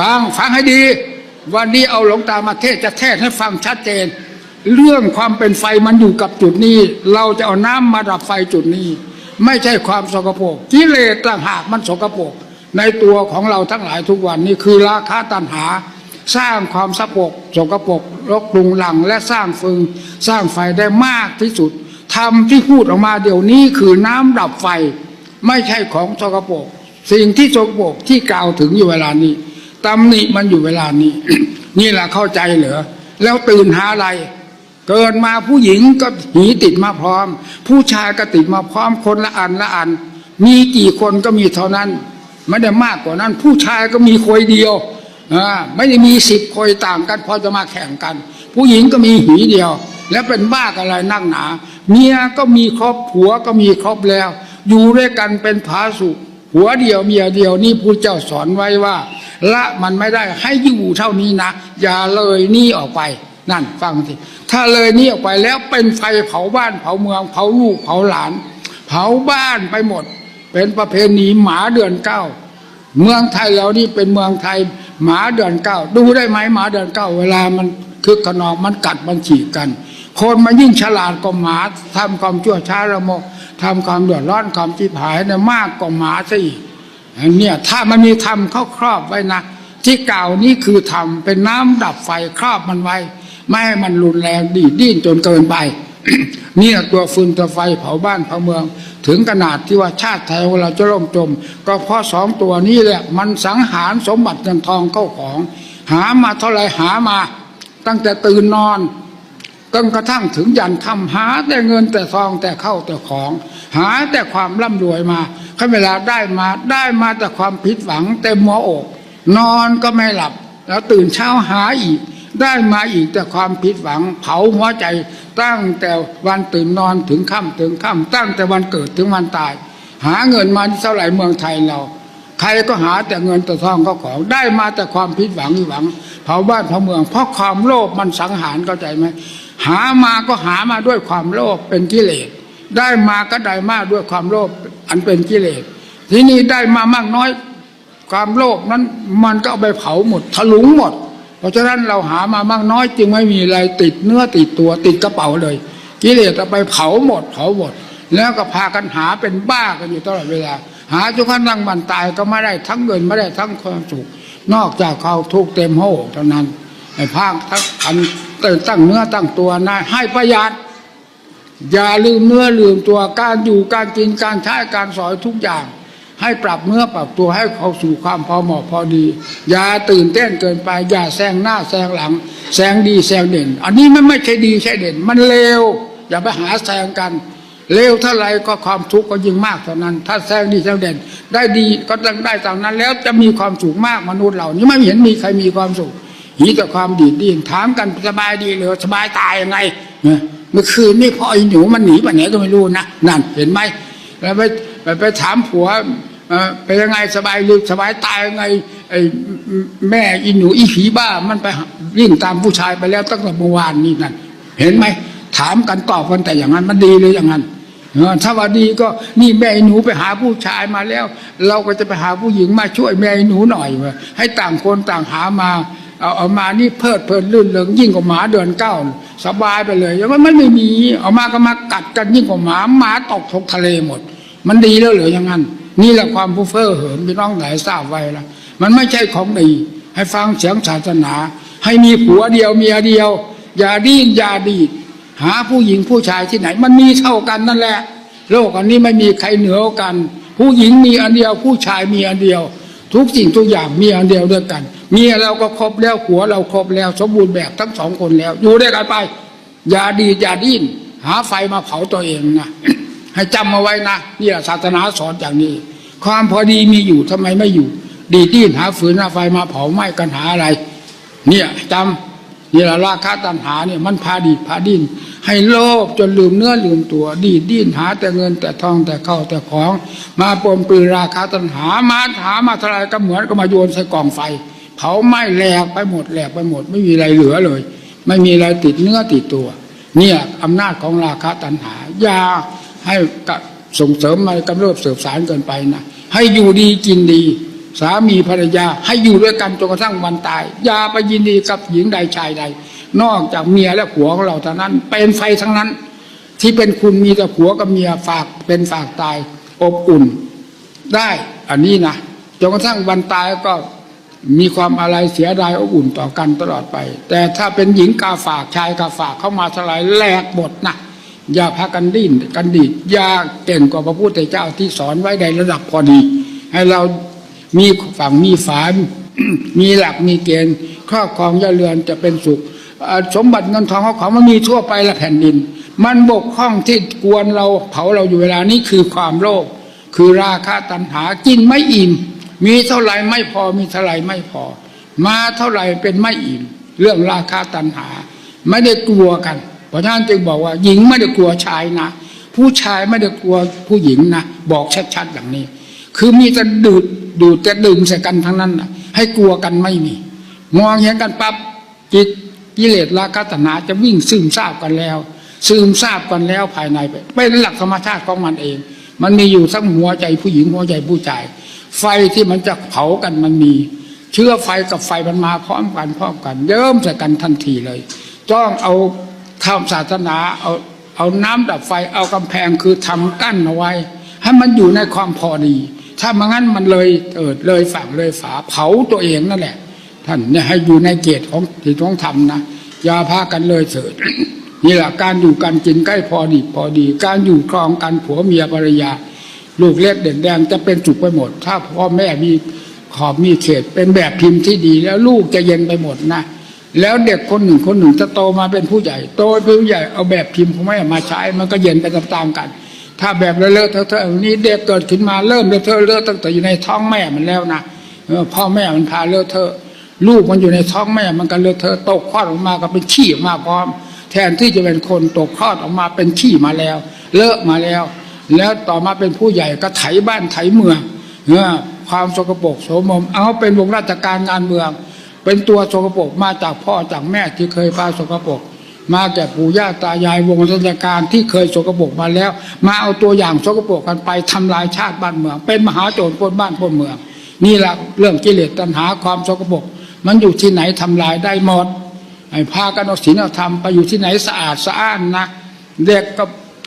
ฟังฟังให้ดี วันนี้เอาหลวงตามาเทศจะเทศให้ฟังชัดเจน เรื่องความเป็นไฟมันอยู่กับจุดนี้ เราจะเอาน้ำมาดับไฟจุดนี้ ไม่ใช่ความสกปรกกิเลสต่างหากมันสกปรกในตัวของเราทั้งหลายทุกวันนี้คือราคะตัณหา สร้างความสกปรกสกปรกรกปรุงหลังและสร้างฟืนสร้างไฟได้มากที่สุดธรรมที่พูดออกมาเดี๋ยวนี้คือน้ำดับไฟ ไม่ใช่ของสกปรกสิ่งที่สกปรกที่กล่าวถึงอยู่เวลานี้ ตำหนิมันอยู่เวลานี้ นี่แหละเข้าใจเหรอแล้วตื่นหาอะไร เกิดมาผู้หญิงก็หีติดมาพร้อม ผู้ชายก็ติดมาพร้อมคนละอันละอัน มีกี่คนก็มีเท่านั้นไม่ได้มากกว่านั้น ผู้ชายก็มีคอยเดียวอ่าไม่ได้มีสิบคอยต่างกันพอจะมาแข่งกัน ผู้หญิงก็มีหีเดียว แล้วเป็นบ้าอะไรนั่งหนา เมียก็มีครอบผัวก็มีครอบแล้ว อยู่ด้วยกันเป็นผาสุขหัวเดียวเมียเดียวนี่ผู้เจ้าสอนไว้ว่า ละมันไม่ได้ให้อยู่เท่านี้นะอย่าเลยนี่ออกไปนั่นฟังสิถ้าเลยนี่ออกไปแล้วเป็นไฟเผาบ้านเผาเมืองเผาลูกเผาหลาน เผาบ้านไปหมด เป็นประเพณีหมาเดือนเก้าเมืองไทยเรานี่เป็นเมืองไทยหมาเดือนเก้าดูได้ไหมหมาเดือนเก้าเวลามันคึกขนองมันกัดมันฉีกกัน คนมันยิ่งฉลาดกว่าหมาทำความชั่วช้าระมกทำความเดือดร้อนความที่ผายเนี่ยมากกว่าหมาซะอีก เนี่ยถ้ามันมีธรรมเข้าครอบไว้นะที่กล่าวนี้คือธรรมเป็นน้ำดับไฟครอบมันไว้ ไม่ให้มันรุนแรงดีดดิ้นจนเกินไปเนี่ยตัวฟืนตัวไฟเผาบ้านเผาเมือง ถึงขนาดที่ว่าชาติไทยของเราจะล่มจม ก็เพราะสองตัวนี้แหละมันสังหารสมบัติเงินทองเข้าของ หามาเท่าไรหามา ตั้งแต่ตื่นนอน จนกระทั่งถึงยันคำหาแต่เงินแต่ทองแต่เข้าแต่ของ หาแต่ความร่ำรวยมาขั้นเวลาได้มาได้มาแต่ความผิดหวังเต็มหัวอก นอนก็ไม่หลับ แล้วตื่นเช้าหาอีก ได้มาอีกแต่ความผิดหวัง เผาหัวใจ ตั้งแต่วันตื่นนอนถึงค่ำถึงค่ำตั้งแต่วันเกิดถึงวันตาย หาเงินมาเท่าไหร่เมืองไทยเรา ใครก็หาแต่เงินแต่ทองก็ของ ได้มาแต่ความผิดหวังหวัง เผาบ้านเผาเมือง เพราะความโลภมันสังหารเข้าใจไหม หามาก็หามาด้วยความโลภเป็นกิเลส ได้มาก็ได้มาด้วยความโลภอันเป็นกิเลส ทีนี้ได้มามากน้อย ความโลภนั้นมันก็เอาไปเผาหมดถลุงหมด เพราะฉะนั้นเราหามามากน้อย จึงไม่มีอะไรติดเนื้อติดตัวติดกระเป๋าเลย กิเลสเอาไปเผาหมดเผาหมด แล้วก็พากันหาเป็นบ้ากันอยู่ตลอดเวลา หาจนกระทั่งบันตายก็ไม่ได้ทั้งเงินไม่ได้ทั้งความสุขนอกจากเขาทุกเต็มโหเท่านั้นไอ้ภาคทั้งอัน ตั้งเนื้อตั้งตัวนายให้ประหยัด อย่าลืมเนื้อลืมตัวการอยู่การกินการใช้การสอยทุกอย่าง ให้ปรับเนื้อปรับตัวให้เข้าสู่ความพอเหมาะพอดี อย่าตื่นเต้นเกินไปอย่าแซงหน้าแซงหลังแซงดีแซงเด่น อันนี้มันไม่ใช่ดีใช่เด่น มันเลวอย่าไปหาแซงกันเลวเท่าไรก็ความทุกข์ก็ยิ่งมากเท่านั้น ถ้าแซงดีแซงเด่น ได้ดีก็ต้องได้ตามนั้น แล้วจะมีความสุขมากมนุษย์เหล่านี้ไม่เห็นมีใครมีความสุข หีแต่ความดีดดิ้นถามกันสบายดีหรือสบายตายยังไงเมื่อคืนนี่พ่อไอ้หนูมันหนีไปไหนก็ไม่รู้นะนั่นเห็นไหมแล้วไปไปไปถามผัวเป็นยังไงสบายหรือสบายตายยังไงไอ้แม่อีหนูอีผีบ้ามันไปวิ่งตามผู้ชายไปแล้วตั้งแต่เมื่อวานนี่นั่นเห็นไหมถามกันตอบกันแต่อย่างนั้นมันดีเลยอย่างนั้นถ้าว่าดีก็นี่แม่อ้หนูไปหาผู้ชายมาแล้ว เราก็จะไปหาผู้หญิงมาช่วยแม่อ้หนูหน่อยว้ยให้ต่างคนต่างหามา เอาเอามานี่เพลิดเพลินลื่นเริงยิ่งกว่าหมาเดือนเก้าสบายไปเลยยังไม่ไม่มีเอามาก็มากัดกันยิ่งกว่าหมาหมาตกทกทะเลหมด มันดีแล้วเหรืออย่างนั้น นี่แหละความผู้เฟ้อเหิมพี่น้องหลายทราบไว้ละมันไม่ใช่ของดี ให้ฟังเสียงศาสนา ให้มีผัวเดียวเมียเดียว อย่าดิ้นอย่าดีดหาผู้หญิงผู้ชายที่ไหน มันมีเท่ากันนั่นแหละ โลกอันนี้ไม่มีใครเหนือกัน ผู้หญิงมีอันเดียว ผู้ชายมีอันเดียว ทุกสิ่งทุกอย่างมีอันเดียวด้วยกันเมียเราก็ครบแล้วหัวเราครบแล้ว สมบูรณ์แบบทั้งสองคนแล้ว อยู่ด้วยกันไป อย่าดีอย่าดิ้นหาไฟมาเผาตัวเองนะให้จำเอาไว้นะนี่แหละศาสนาสอนอย่างนี้ ความพอดีมีอยู่ทำไมไม่อยู่ ดีดดิ้นหาฝืนหาไฟมาเผาไหม้กันหาอะไร เนี่ยจำ นี่แหละราคาตัณหาเนี่ยมันพาดีดพาดิ้นให้โลภจนลืมเนื้อลืมตัว ดีดดิ้นหาแต่เงินแต่ทองแต่เข้าวแต่ของ มาปมปืนราคาตัณหามาหามาทลายก็เหมือนก็มาโยนใส่กองไฟเผาไหม้แหลกไปหมดแหลกไปหมด ไม่มีอะไรเหลือเลย ไม่มีอะไรติดเนื้อติดตัว เนี่ยอำนาจของราคาตัณหาอย่าให้ส่งเสริมมากำเริบเสริมสารเกินไปนะให้อยู่ดีกินดี สามีภรรยาให้อยู่ด้วยกันจนกระทั่งวันตาย อย่าไปยินดีกับหญิงใดชายใด นอกจากเมียและผัวของเราเท่านั้น เป็นไฟทั้งนั้น ที่เป็นคุณมีแต่ผัวกับเมียฝากเป็นฝากตายอบอุ่น ได้อันนี้นะจนกระทั่งวันตายก็มีความอะไรเสียดายอบอุ่นต่อกันตลอดไป แต่ถ้าเป็นหญิงกาฝากชายกาฝากเข้ามาสลายแหลกหมดนะอย่าพากันดิ้นกันดีดอย่าเก่งกว่าพระพุทธเจ้าที่สอนไว้ในระดับพอดี ให้เรา มีฝั่งมีฝามีหลักมีเกณฑ์ครอบครองย่าเรือนจะเป็นสุข สมบัติเงินทองเขาของมันมีทั่วไปละแผ่นดิน มันบกพร่องที่กวนเราเผาเราอยู่เวลานี้คือความโลภคือราคะตัณหากินไม่อิ่มมีเท่าไหร่ไม่พอมีเท่าไหร่ไม่พอ มาเท่าไหร่เป็นไม่อิ่มเรื่องราคาตัณหา ไม่ได้กลัวกัน เพราะฉะนั้นจึงบอกว่า หญิงไม่ได้กลัวชายนะ ผู้ชายไม่ได้กลัวผู้หญิงนะ บอกชัดๆอย่างนี้ คือมีแต่ดูด ดูแต่ดึงใส่กันทั้งนั้นนะให้กลัวกันไม่มีมองเห็นกันปั๊บจิตกิเลสราคะตัณหาจะวิ่งซึมซาบกันแล้ว ซึมซาบกันแล้วภายในไปเป็นหลักธรรมชาติของมันเอง มันมีอยู่ทั้งหัวใจผู้หญิงหัวใจผู้ชายไฟที่มันจะเผากันมันมี เชื้อไฟกับไฟมันมาพร้อมกันพร้อมกันเยิ้มใส่กันทันทีเลยต้องเอาทำศาสนาเอาเอาน้ำดับไฟเอากำแพงคือทำกั้นเอาไว้ ให้มันอยู่ในความพอดี ถ้าม่งั้นมันเลยเอิดเลยฝั่งเลยฝาเผาตัวเองนั่นแหละ ท่านเนี่ยให้อยู่ในเกตของที่ต้องทำนะอย่าพากันเลยเถิดนี่แหละการอยู่กันกินใกล้พอดีพอดี การอยู่ครองกันผัวเมียภรรยา ลูกเล็กเด็กแดงจะเป็นสุขไปหมด ถ้าพ่อแม่มีขอบมีเขตเป็นแบบพิมพ์ที่ดี แล้วลูกจะเย็นไปหมดนะแล้วเด็กคนหนึ่งคนหนึ่งจะโตมาเป็นผู้ใหญ่ โตเป็นผู้ใหญ่เอาแบบพิมพ์ของแม่มาใช้มันก็เย็นไปตามๆกัน ถ้าแบบเลอะเทอะๆอย่างนี้เด็กเกิดขึ้นมาเริ่มเลอะเทอะเลอะตั้งแต่อยู่ในท้องแม่มันแล้วนะพ่อแม่มันพาเลอะเทอะลูกมันอยู่ในท้องแม่มันก็เลอะเทอะตกคลอดออกมาก็เป็นขี้ออกมาพร้อม แทนที่จะเป็นคนตกคลอดออกมาเป็นขี้มาแล้ว เลอะมาแล้ว แล้วต่อมาเป็นผู้ใหญ่ก็ไถบ้านไถเมืองเออความสกปรกโสมมเอาเป็นวงราชการงานเมือง เป็นตัวสกปรกมาจากพ่อจากแม่ที่เคยพาสกปรก มาแก่ปู่ย่าตายายวงราชการที่เคยสกปรกมาแล้ว มาเอาตัวอย่างสกปรกกันไปทำลายชาติบ้านเมือง เป็นมหาโจรปนบ้านปล้นเมือง นี่แหละเรื่องกิเลสตัณหาความสกปรกมันอยู่ที่ไหนทำลายได้หมดให้พากันเอาศีลเอาธรรมไปอยู่ที่ไหนสะอาดสะอ้านนะเด็กก็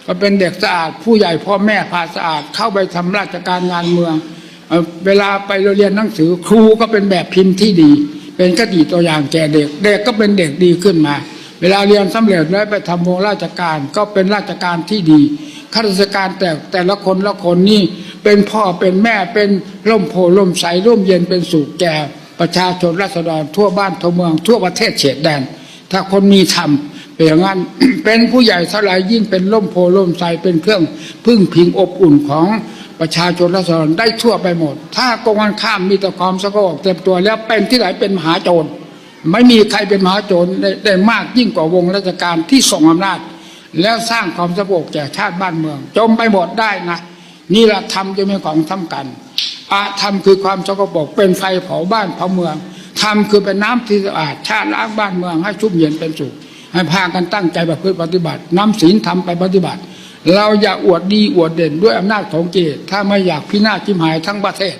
ก็เป็นเด็กสะอาด ผู้ใหญ่พ่อแม่พาสะอาดเข้าไปทำราชการงานเมืองเวลาไปเรียนหนังสือครูก็เป็นแบบพิมพ์ที่ดี เป็นคติตัวอย่างแก่เด็ก เด็กก็เป็นเด็กดีขึ้นมา เวลาเรียนสำเร็จแล้วไปทำวงราชการก็เป็นราชการที่ดีข้าราชการแต่แต่ละคนละคนนี่เป็นพ่อเป็นแม่เป็นร่มโพล่มใสร่มเย็นเป็นสุขแก่ประชาชนราษฎรทั่วบ้านทั่วเมืองทั่วประเทศเฉดแดน ถ้าคนมีธรรมเป็นอย่างนั้นเป็นผู้ใหญ่เท่าไหรยิ่งเป็นร่มโพล่มใสเป็นเครื่องพึ่งพิงอบอุ่นของประชาชนราษฎรได้ทั่วไปหมด ถ้ากงกันข้ามมีแต่ความสกปรกเต็มตัวแล้วเป็นที่ไหนเป็นมหาโจร ไม่มีใครเป็นมหาโจรได้ได้มากยิ่งกว่าวงราชการที่ทรงอำนาจ แล้วสร้างความสงบแก่ชาติบ้านเมือง จมไปหมดได้นะนี่แหละธรรมจะเป็นของสำคัญอาธรรมคือความสกปรกเป็นไฟเผาบ้านเผาเมืองธรรมคือเป็นน้ำที่สะอาดชาติล้างบ้านเมืองให้ชุ่มเย็นเป็นสุขให้พากันตั้งใจประพฤติปฏิบัตินำศีลธรรมไปปฏิบัติ เราอย่าอวดดีอวดเด่นด้วยอำนาจของเลสถ้าไม่อยากพินาศจิมหายทั้งประเทศ